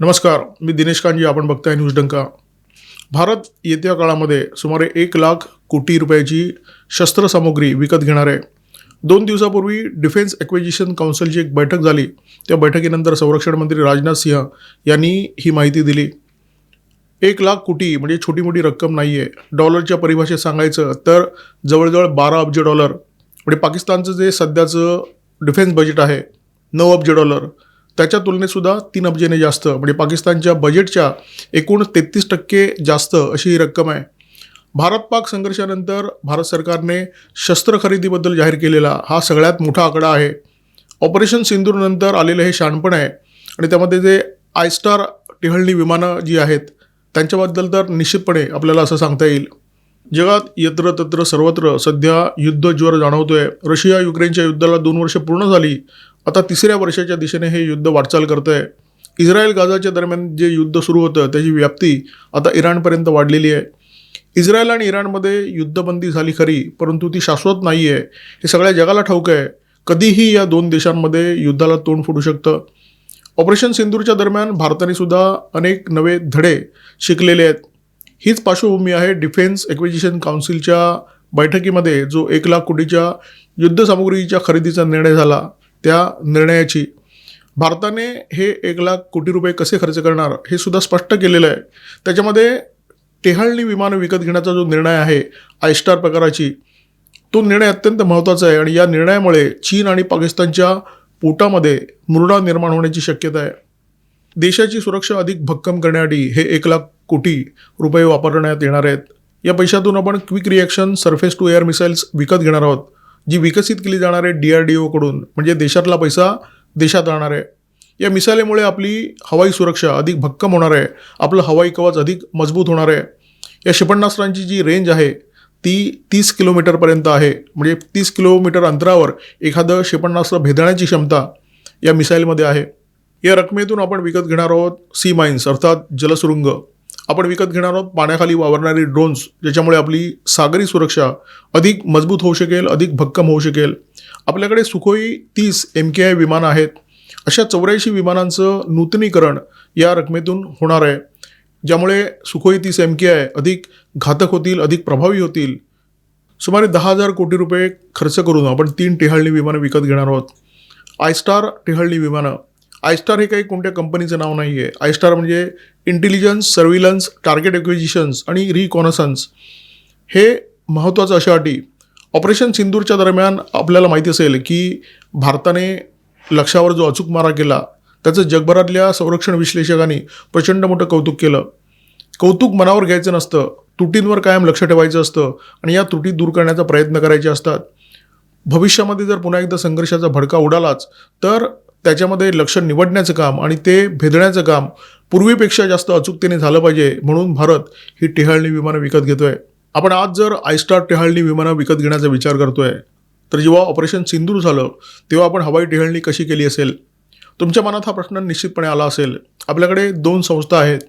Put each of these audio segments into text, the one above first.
नमस्कार मी दिनेश कांजी आपण बघताय न्यूज डंका. भारत येत्या काळामध्ये सुमारे एक लाख कोटी रुपयाची शस्त्रसामुग्री विकत घेणार आहे. दोन दिवसापूर्वी डिफेन्स ॲक्विजिशन काउन्सिलची एक बैठक झाली. त्या बैठकीनंतर संरक्षण मंत्री राजनाथ सिंह यांनी ही माहिती दिली. एक लाख कोटी म्हणजे छोटी मोठी रक्कम नाही आहे डॉलरच्या परिभाषेत सांगायचं तर जवळजवळ बारा अब्ज डॉलर. म्हणजे पाकिस्तानचं जे सध्याचं डिफेन्स बजेट आहे नऊ अब्ज डॉलर. त्याच्या तुलनेत सुद्धा तीन अब्जेने जास्त. म्हणजे पाकिस्तानच्या बजेटच्या एकूण तेहतीस टक्के जास्त अशी ही रक्कम आहे. भारत पाक संघर्षानंतर भारत सरकारने शस्त्र खरेदीबद्दल जाहीर केलेला हा सगळ्यात मोठा आकडा आहे. ऑपरेशन सिंदूरनंतर आलेलं हे शहाणपण आहे. आणि त्यामध्ये जे आयस्टार टिहळणी विमानं जी आहेत त्यांच्याबद्दल तर निश्चितपणे आपल्याला असं सांगता येईल. जगात यत्र तत्र सर्वत्र सध्या युद्ध ज्वर जाणवतोय. रशिया युक्रेनच्या युद्धाला दोन वर्ष पूर्ण झाली. आता तिसऱ्या वर्षाच्या दिशेने हे युद्ध वाटचाल करतं आहे इस्रायल गाझाच्या दरम्यान जे युद्ध सुरू होतं त्याची व्याप्ती आता इराणपर्यंत वाढलेली आहे. इस्रायल आणि इराणमध्ये युद्धबंदी झाली खरी परंतु ती शाश्वत नाही आहे हे सगळ्या जगाला ठाऊक आहे. कधीही या दोन देशांमध्ये युद्धाला तोंड फुटू शकतं. ऑपरेशन सिंदूरच्या दरम्यान भारताने सुद्धा अनेक नवे धडे शिकलेले आहेत. हीच पार्श्वभूमी आहे डिफेन्स एक्विजिशन काउन्सिलच्या बैठकीमध्ये जो एक लाख कोटीच्या युद्धसामुग्रीच्या खरेदीचा निर्णय झाला. त्या निर्णयाची. भारताने हे एक लाख कोटी रुपये कसे खर्च करणार हे सुद्धा स्पष्ट केलेलं आहे. त्याच्यामध्ये टेहाळणी विमानं विकत घेण्याचा जो निर्णय आहे आयस्टार प्रकाराची तो निर्णय अत्यंत महत्त्वाचा आहे आणि या निर्णयामुळे चीन आणि पाकिस्तानच्या पोटामध्ये मुरडा निर्माण होण्याची शक्यता आहे. देशाची सुरक्षा अधिक भक्कम करण्यासाठी हे एक लाख कोटी रुपये वापरण्यात येणार आहेत. या पैशातून आपण quick reaction surface to air missiles विकत घेणार आहोत. जी विकसित केली जाणार आहे डी आर डी ओकडून म्हणजे देशातला पैसा देशात राहणार आहे. या मिसाईलमुळे आपली हवाई सुरक्षा अधिक भक्कम होणार आहे. आपलं हवाई कवच अधिक मजबूत होणार आहे. या क्षेपणास्त्रांची जी रेंज आहे ती तीस किलोमीटरपर्यंत आहे. म्हणजे तीस किलोमीटर अंतरावर एखादं क्षेपणास्त्र भेदण्याची क्षमता या मिसाईलमध्ये आहे. या रकमेतून आपण विकत घेणार आहोत सी माइन्स अर्थात जलसुरुंग. आपण विकत घेणार आहोत. पाण्याखाली वावरणारी ड्रोन्स ज्याच्यामुळे आपली सागरी सुरक्षा अधिक मजबूत होऊ शकेल अधिक भक्कम होऊ शकेल. आपल्याकडे सुखोई तीस एम के आय विमानं आहेत. अशा चौऱ्याऐंशी विमानांचं नूतनीकरण या रकमेतून होणार आहे. ज्यामुळे सुखोई तीस एम के आय अधिक घातक होतील अधिक प्रभावी होतील. सुमारे दहा हजार कोटी रुपये खर्च करून आपण तीन टेहाळणी विमानं विकत घेणार आहोत. आयस्टार टेहाळणी विमानं. आयस्टार हे काही कोणत्या कंपनीचं नाव नाही आहे आयस्टार म्हणजे इंटेलिजन्स सर्व्हिलन्स टार्गेट एक्विजिशन्स आणि रिकॉनसन्स हे महत्त्वाचं अशा अटी. ऑपरेशन सिंदूरच्या दरम्यान आपल्याला माहिती असेल की भारताने लक्षावर जो अचूक मारा केला त्याचं जगभरातल्या संरक्षण विश्लेषकांनी प्रचंड मोठं कौतुक केलं. कौतुक मनावर घ्यायचं नसतं त्रुटींवर कायम लक्ष ठेवायचं असतं आणि या त्रुटी दूर करण्याचा प्रयत्न करायचे असतात. भविष्यामध्ये जर पुन्हा एकदा संघर्षाचा भडका उडालाच तर त्याच्यामध्ये लक्ष निवडण्याचं काम आणि ते भेदण्याचं काम पूर्वीपेक्षा जास्त अचूकतेने झालं पाहिजे म्हणून भारत ही टेहाळणी विमानं विकत घेतोय. आपण आज जर आयस्टार टेहाळणी विमानं विकत घेण्याचा विचार करतोय तर जेव्हा ऑपरेशन सिंदूर झालं तेव्हा आपण हवाई टेहाळणी कशी केली असेल? तुमच्या मनात हा प्रश्न निश्चितपणे आला असेल. आपल्याकडे दोन संस्था आहेत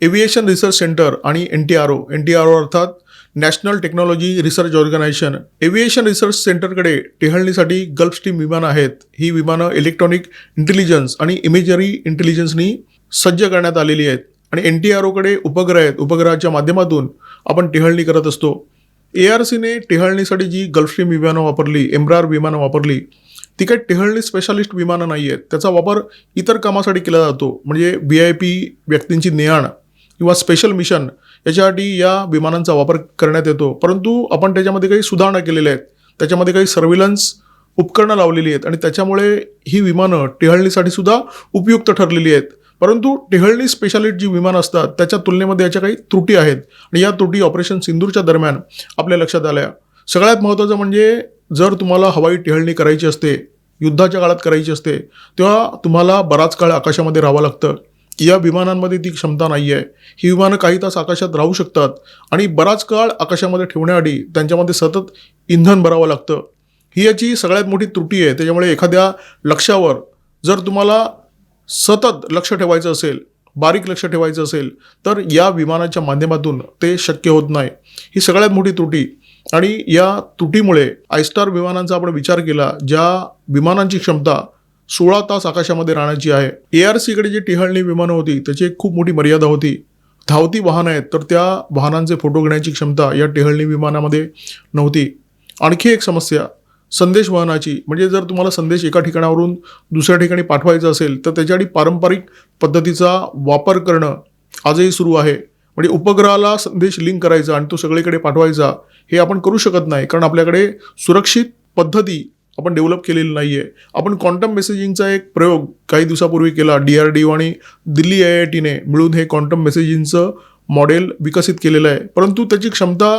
एव्हिएशन रिसर्च सेंटर आणि N T R O. N T R O अर्थात national technology research organisation aviation research सेंटरकडे टेहळणीसाठी गल्फ स्ट्रीम विमानं आहेत. ही विमानं इलेक्ट्रॉनिक इंटेलिजन्स आणि इमेजरी इंटेलिजन्सनी सज्ज करण्यात आलेली आहेत आणि एन टी आर ओकडे उपग्रह आहेत. उपग्रहाच्या माध्यमातून आपण टेहळणी करत असतो. ए आर सीने टेहळणीसाठी जी गल्फ स्ट्रीम विमानं वापरली एम्ब्रार विमानं वापरली ती काही टेहळणी स्पेशालिस्ट विमानं नाही आहेत. त्याचा वापर इतर कामासाठी केला जातो. म्हणजे व्ही आय पी व्यक्तींची ने किंवा स्पेशल मिशन याच्यासाठी या विमानांचा वापर करण्यात येतो. परंतु आपण त्याच्यामध्ये काही सुधारणा केलेल्या आहेत. त्याच्यामध्ये काही सर्व्हिलन्स उपकरणं लावलेली आहेत. आणि त्याच्यामुळे ही विमानं टेहळणीसाठी सुद्धा उपयुक्त ठरलेली आहेत. परंतु टेहळणी स्पेशालिट जी विमानं असतात त्याच्या तुलनेमध्ये याच्या काही त्रुटी आहेत. आणि या त्रुटी ऑपरेशन सिंदूरच्या दरम्यान आपल्या लक्षात आल्या. सगळ्यात महत्त्वाचं म्हणजे जर तुम्हाला हवाई टेहळणी करायची असते युद्धाच्या काळात करायची असते तेव्हा तुम्हाला बराच काळ आकाशामध्ये राहावं लागतं. या विमानांमध्ये ती क्षमता नाही आहे ही विमानं काही तास आकाशात राहू शकतात आणि बराच काळ आकाशामध्ये ठेवण्याआधी त्यांच्यामध्ये सतत इंधन भरावं लागतं. ही याची सगळ्यात मोठी त्रुटी आहे. त्याच्यामुळे एखाद्या लक्ष्यावर जर तुम्हाला सतत लक्ष ठेवायचं असेल बारीक लक्ष ठेवायचं असेल तर या विमानाच्या माध्यमातून ते शक्य होत नाही. ही सगळ्यात मोठी त्रुटी. आणि या त्रुटीमुळे आयस्टार विमानांचा आपण विचार केला ज्या विमानांची क्षमता सोळा तास आकाशामध्ये राहण्याची आहे. ए आर सीकडे जी टिहाळणी विमानं होती त्याची एक खूप मोठी मर्यादा होती. धावती वाहनं आहेत तर त्या वाहनांचे फोटो घेण्याची क्षमता या टेहळणी विमानामध्ये नव्हती. आणखी एक समस्या संदेश वहनाची. म्हणजे जर तुम्हाला संदेश एका ठिकाणावरून दुसऱ्या ठिकाणी पाठवायचा असेल तर त्याच्यासाठी पारंपरिक पद्धतीचा वापर करणं आजही सुरू आहे. म्हणजे उपग्रहाला संदेश लिंक करायचा आणि तो सगळीकडे पाठवायचा हे आपण करू शकत नाही कारण आपल्याकडे सुरक्षित पद्धती आपण डेव्हलप केलेलं नाही आहे आपण क्वांटम मेसेजिंगचा एक प्रयोग काही दिवसापूर्वी केला. डी आर डी ओ आणि दिल्ली आय आय टीने मिळून हे क्वांटम मेसेजिंगचं मॉडेल विकसित केलेलं आहे. परंतु त्याची क्षमता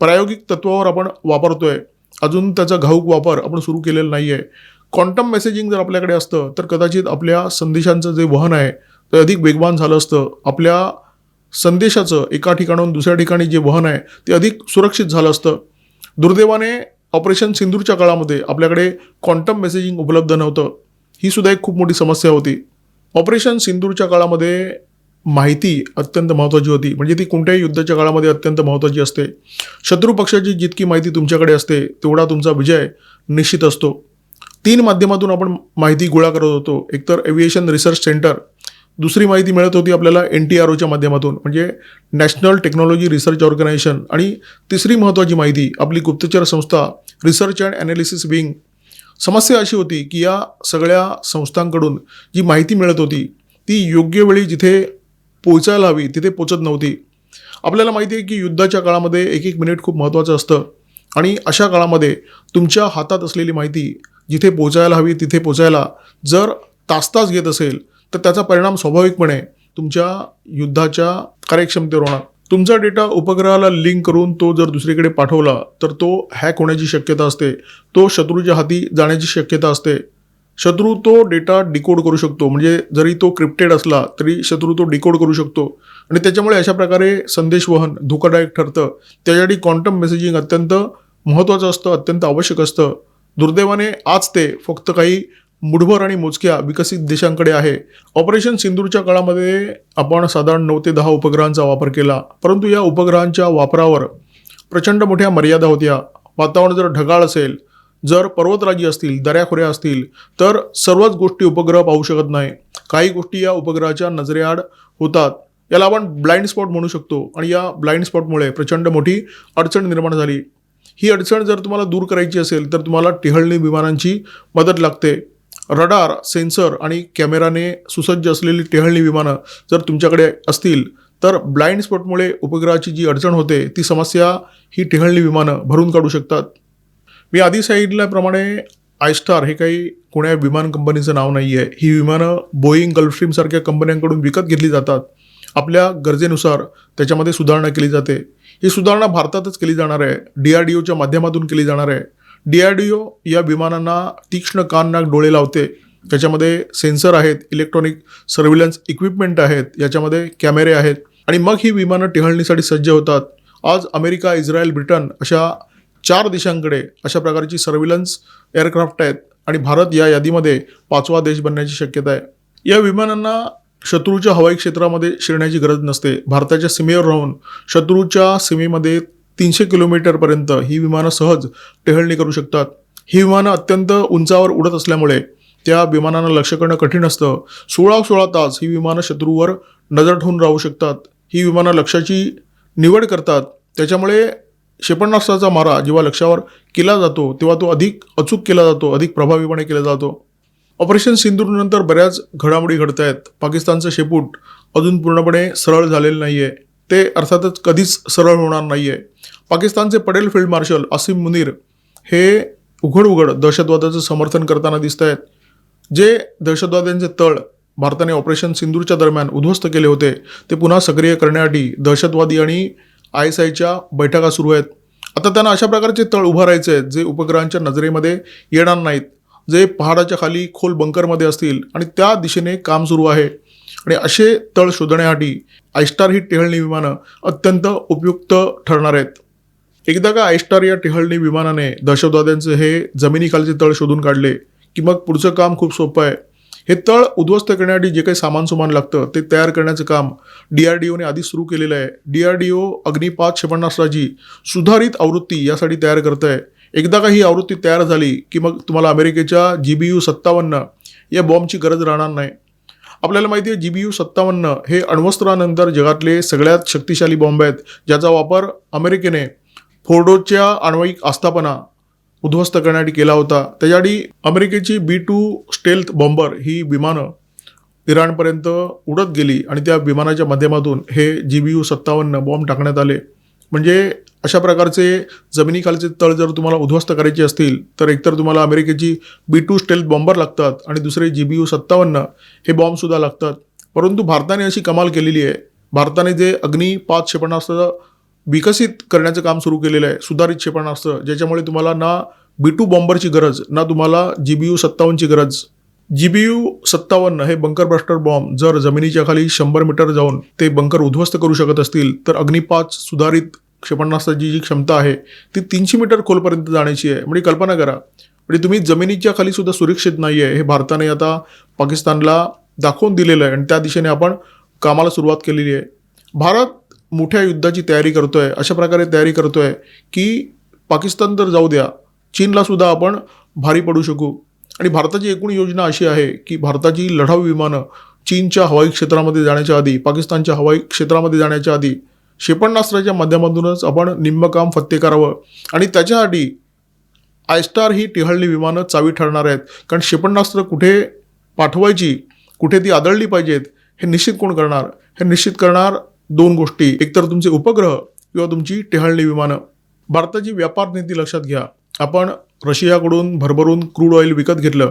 प्रायोगिक तत्वावर आपण वापरतो आहे अजून त्याचा घाऊक वापर आपण सुरू केलेला नाही आहे क्वांटम मेसेजिंग जर आपल्याकडे असतं तर कदाचित आपल्या संदेशांचं जे वहन आहे ते अधिक वेगवान झालं असतं. आपल्या संदेशाचं एका ठिकाणाहून दुसऱ्या ठिकाणी जे वहन आहे ते अधिक सुरक्षित झालं असतं. दुर्दैवाने ऑपरेशन सिंदूरच्या काळामध्ये आपल्याकडे क्वांटम मेसेजिंग उपलब्ध नव्हतं. ही सुद्धा एक खूप मोठी समस्या होती. ऑपरेशन सिंदूरच्या काळामध्ये माहिती अत्यंत महत्त्वाची होती. म्हणजे ती कोणत्याही युद्धाच्या काळामध्ये अत्यंत महत्त्वाची असते. शत्रू पक्षाची जितकी माहिती तुमच्याकडे असते तेवढा तुमचा विजय निश्चित असतो. तीन माध्यमातून आपण माहिती गोळा करत होतो. एकतर एव्हिएशन रिसर्च सेंटर दुसरी माहिती मिळत होती आपल्याला एन टी आर ओच्या माध्यमातून म्हणजे नॅशनल टेक्नॉलॉजी रिसर्च ऑर्गनायझेशन आणि तिसरी महत्त्वाची माहिती आपली गुप्तचर संस्था रिसर्च अँड ॲनालिसिस विंग समस्या अशी होती की या सगळ्या संस्थांकडून जी माहिती मिळत होती ती योग्य वेळी जिथे पोचायला हवी तिथे पोचत नव्हती. आपल्याला माहिती आहे की युद्धाच्या काळामध्ये एक एक मिनिट खूप महत्त्वाचं असतं. आणि अशा काळामध्ये तुमच्या हातात असलेली माहिती जिथे पोचायला हवी तिथे पोचायला जर तास तास घेत असेल तर त्याचा परिणाम स्वाभाविकपणे तुमच्या युद्धाच्या कार्यक्षमतेवर होणार. तुमचा डेटा उपग्रहाला लिंक करून तो जर दुसरीकडे पाठवला तर तो हॅक होण्याची शक्यता असते. तो शत्रूच्या हाती जाण्याची शक्यता असते. शत्रू तो डेटा डिकोड करू शकतो. म्हणजे जरी तो क्रिप्टेड असला तरी शत्रू तो डिकोड करू शकतो. आणि त्याच्यामुळे अशा प्रकारे संदेशवहन धोकादायक ठरतं. त्यासाठी क्वांटम मेसेजिंग अत्यंत महत्त्वाचं असतं अत्यंत आवश्यक असतं. दुर्दैवाने आज ते फक्त काही मुठभर आणि मोजक्या विकसित देशांकडे आहे. ऑपरेशन सिंदूरच्या काळामध्ये आपण साधारण नऊ ते दहा उपग्रहांचा वापर केला. परंतु या उपग्रहांच्या वापरावर प्रचंड मोठ्या मर्यादा होत्या. वातावरण जर ढगाळ असेल जर पर्वतराजी असतील दऱ्याखोऱ्या असतील तर सर्वच गोष्टी उपग्रह पाहू शकत नाही. काही गोष्टी या उपग्रहाच्या नजरेआड होतात. याला आपण ब्लाइंड स्पॉट म्हणू शकतो आणि या ब्लाइंड स्पॉटमुळे प्रचंड मोठी अडचण निर्माण झाली. ही अडचण जर तुम्हाला दूर करायची असेल तर तुम्हाला टिहळणी विमानांची मदत लागते. रडार सेन्सर आणि कॅमेराने सुसज्ज असलेली टेहळणी विमानं जर तुमच्याकडे असतील तर ब्लाइंड स्पॉटमुळे उपग्रहाची जी अडचण होते ती समस्या ही टेहळणी विमानं भरून काढू शकतात. मी आधी सांगितल्याप्रमाणे आयस्टार हे काही कोण्या विमान कंपनीचं नाव नाही आहे ही विमानं बोईंग गल्फस्ट्रीमसारख्या कंपन्यांकडून विकत घेतली जातात. आपल्या गरजेनुसार त्याच्यामध्ये सुधारणा केली जाते. ही सुधारणा भारतातच केली जाणार आहे डी आर डी ओच्या माध्यमातून केली जाणार आहे. डी आर डी ओ या विमानांना तीक्ष्ण कान नाक डोळे लावते. त्याच्यामध्ये सेन्सर आहेत इलेक्ट्रॉनिक सर्व्हिलन्स इक्विपमेंट आहेत याच्यामध्ये कॅमेरे आहेत आणि मग ही विमानं टिहळणीसाठी सज्ज होतात. आज अमेरिका इस्रायल ब्रिटन अशा चार देशांकडे अशा प्रकारची सर्व्हिलन्स एअरक्राफ्ट आहेत आणि भारत या यादीमध्ये पाचवा देश बनण्याची शक्यता आहे. या विमानांना शत्रूच्या हवाई क्षेत्रामध्ये शिरण्याची गरज नसते. भारताच्या सीमेवर राहून शत्रूच्या सीमेमध्ये तीनशे किलोमीटरपर्यंत ही विमानं सहज टेहळणी करू शकतात. ही विमानं अत्यंत उंचावर उडत असल्यामुळे त्या विमानांना लक्ष करणं कठीण असतं. सोळा सोळा तास ही विमानं शत्रूवर नजर ठेवून राहू शकतात. ही विमानं लक्ष्याची निवड करतात. त्याच्यामुळे क्षेपणास्त्राचा मारा जेव्हा लक्ष्यावर केला जातो तेव्हा तो अधिक अचूक केला जातो अधिक प्रभावीपणे केला जातो. ऑपरेशन सिंदूरनंतर बऱ्याच घडामोडी घडत आहेत पाकिस्तानचं शेपूट अजून पूर्णपणे सरळ झालेलं नाही आहे ते अर्थातच कधीच सरळ होणार नाही आहे पाकिस्तानचे पडेल फील्ड मार्शल असीम मुनीर हे उघड उघड दहशतवादाचं समर्थन करताना दिसत आहेत जे दहशतवाद्यांचे तळ भारताने ऑपरेशन सिंदूरच्या दरम्यान उद्ध्वस्त केले होते ते पुन्हा सक्रिय करण्यासाठी दहशतवादी आणि आय एस आयच्या बैठका सुरू आहेत. आता त्यांना अशा प्रकारचे तळ उभारायचे आहेत जे उपग्रहांच्या नजरेमध्ये येणार नाहीत जे पहाडाच्या खाली खोल बंकरमध्ये असतील आणि त्या दिशेने काम सुरू आहे. आणि असे तळ शोधण्यासाठी आयस्टार ही टेहळणी विमानं अत्यंत उपयुक्त ठरणार आहेत. एकदा का आयस्टार या टेहळणी विमानाने दहशतवाद्यांचे हे जमिनीखालचे तळ शोधून काढले की मग पुढचं काम खूप सोपं आहे. हे तळ उद्ध्वस्त करण्यासाठी जे काही सामान सुमान लागतं ते तयार करण्याचं काम डी आर डी ओने आधी सुरू केलेलं आहे. डी आर डी ओ अग्निपात क्षेपणास्त्राची सुधारित आवृत्ती यासाठी तयार करत आहे एकदा का ही आवृत्ती तयार झाली की मग तुम्हाला अमेरिकेच्या जी बी यू सत्तावन्न या बॉम्बची गरज राहणार नाही. आपल्याला माहिती आहे जी बी यू सत्तावन्न हे अण्वस्त्रानंतर जगातले सगळ्यात शक्तिशाली बॉम्ब आहेत ज्याचा वापर अमेरिकेने फोर्डोच्या आण्विक आस्थापना उद्ध्वस्त करण्यासाठी केला होता. त्याच्यासाठी अमेरिकेची बी टू स्टेल्थ बॉम्बर ही विमानं इराणपर्यंत उडत गेली आणि त्या विमानाच्या माध्यमातून हे जी बी यू सत्तावन्न बॉम्ब टाकण्यात आले. म्हणजे अशा प्रकारचे जमिनीखालचे तळ जर तुम्हाला उद्ध्वस्त करायचे असतील तर एकतर तुम्हाला अमेरिकेची बी टू स्टेल्थ बॉम्बर लागतात आणि दुसरे जी बी यू सत्तावन्न हे बॉम्बसुद्धा लागतात. परंतु भारताने अशी कमाल केलेली आहे. भारताने जे अग्नी पाच क्षेपणास्त्र विकसित करण्याचं काम सुरू केलेलं आहे सुधारित क्षेपणास्त्र ज्याच्यामुळे तुम्हाला ना बी टू बॉम्बरची गरज ना तुम्हाला जी बी यू सत्तावन्नची गरज. जी बी यू सत्तावन्न हे बंकर ब्रस्टर बॉम्ब जर जमिनीच्या खाली शंभर मीटर जाऊन ते बंकर उद्ध्वस्त करू शकत असतील तर अग्निपाच सुधारित क्षेपणास्त्राची जी क्षमता आहे ती तीनशे मीटर खोलपर्यंत जाण्याची आहे. म्हणजे कल्पना करा. म्हणजे तुम्ही जमिनीच्या खाली सुद्धा सुरक्षित नाही आहे हे भारताने आता पाकिस्तानला दाखवून दिलेलं आहे. आणि त्या दिशेने आपण कामाला सुरुवात केलेली आहे. भारत मोठ्या युद्धाची तयारी करतो आहे अशा प्रकारे तयारी करतो आहे की पाकिस्तान तर जाऊ द्या चीनला सुद्धा आपण भारी पडू शकू. आणि भारताची एकूण योजना अशी आहे की भारताची लढाऊ विमानं चीनच्या हवाई क्षेत्रामध्ये जाण्याच्या आधी पाकिस्तानच्या हवाई क्षेत्रामध्ये जाण्याच्या आधी क्षेपणास्त्राच्या माध्यमातूनच आपण निम्म काम फत्ते करावं. आणि त्याच्यासाठी आयस्टार ही टिहळली विमानं चावी ठरणार आहेत. कारण क्षेपणास्त्र कुठे पाठवायची कुठे ती आदळली पाहिजेत हे निश्चित कोण करणार? हे निश्चित करणार दोन गोष्टी. एकतर तुमचे उपग्रह किंवा तुमची टेहळणी विमानं. भारताची व्यापार नीती लक्षात घ्या. आपण रशियाकडून भरभरून क्रूड ऑइल विकत घेतलं.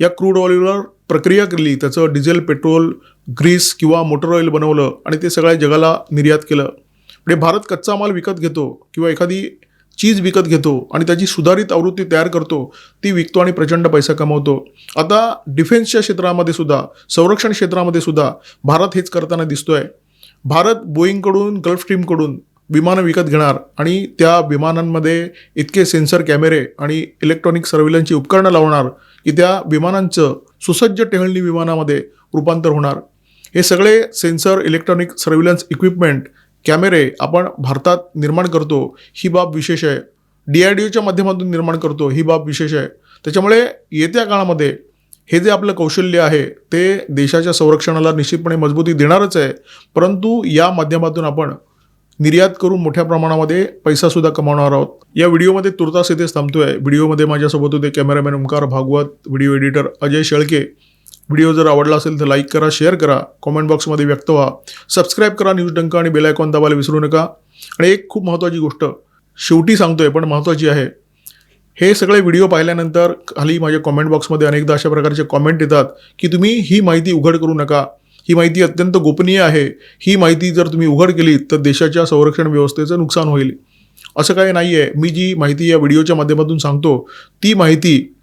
या क्रूड ऑइलवर प्रक्रिया केली. त्याचं डिझेल पेट्रोल ग्रीस किंवा मोटर ऑइल बनवलं आणि ते सगळ्या जगाला निर्यात केलं. म्हणजे भारत कच्चा माल विकत घेतो किंवा एखादी चीज विकत घेतो आणि त्याची सुधारित आवृत्ती तयार करतो ती विकतो आणि प्रचंड पैसा कमवतो. आता डिफेन्सच्या क्षेत्रामध्ये सुद्धा संरक्षण क्षेत्रामध्ये सुद्धा भारत हेच करताना दिसतोय. भारत बोईंगकडून गल्फ स्ट्रीमकडून विमानं विकत घेणार आणि त्या विमानांमध्ये इतके सेन्सर कॅमेरे आणि इलेक्ट्रॉनिक सर्व्हिलन्सची उपकरणं लावणार की त्या विमानांचं सुसज्ज टेहळणी विमानामध्ये रूपांतर होणार. हे सगळे सेन्सर इलेक्ट्रॉनिक सर्व्हिलन्स इक्विपमेंट कॅमेरे आपण भारतात निर्माण करतो ही बाब विशेष आहे. डी आर डी ओच्या माध्यमातून निर्माण करतो ही बाब विशेष आहे. त्याच्यामुळे येत्या काळामध्ये हे जे आपलं कौशल्य आहे ते देशाच्या संरक्षणाला निश्चितपणे मजबूती देणारच आहे. परंतु या माध्यमातून आपण निर्यात करून मोठ्या प्रमाणामध्ये पैसासुद्धा कमावणार आहोत. या व्हिडिओमध्ये तुर्तास इथेच थांबतोय. व्हिडिओमध्ये माझ्यासोबत होते cameraman Omkar Bhagwat video editor Ajay Shelke. Video जर आवडला असेल तर लाईक करा शेअर करा कॉमेंट बॉक्समध्ये व्यक्त व्हा. सबस्क्राईब करा न्यूज डंका आणि बेल आयकॉन दाबायला विसरू नका. आणि एक खूप महत्त्वाची गोष्ट शेवटी सांगतोय पण महत्त्वाची आहे. हे सगळे व्हिडिओ पाहिल्यानंतर खाली माझ्या कॉमेंट बॉक्समध्ये अनेकदा अशा प्रकारचे कॉमेंट येतात की तुम्ही ही माहिती उघड करू नका. ही माहिती अत्यंत गोपनीय आहे. ही माहिती जर तुम्ही उघड केली तर देशाच्या संरक्षण व्यवस्थेचं नुकसान होईल. असं काही नाही आहे मी जी माहिती या व्हिडिओच्या माध्यमातून सांगतो ती माहिती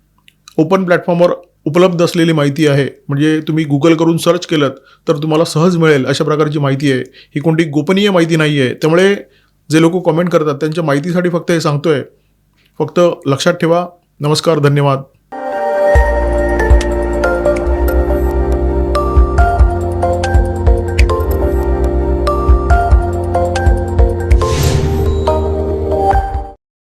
ओपन प्लॅटफॉर्मवर उपलब्ध असलेली माहिती आहे. म्हणजे तुम्ही गुगल करून सर्च केलं तर तुम्हाला सहज मिळेल अशा प्रकारची माहिती आहे. ही कोणती गोपनीय माहिती नाही आहे त्यामुळे जे लोक कॉमेंट करतात त्यांच्या माहितीसाठी फक्त हे सांगतोय. फक्त लक्षात ठेवा. नमस्कार धन्यवाद.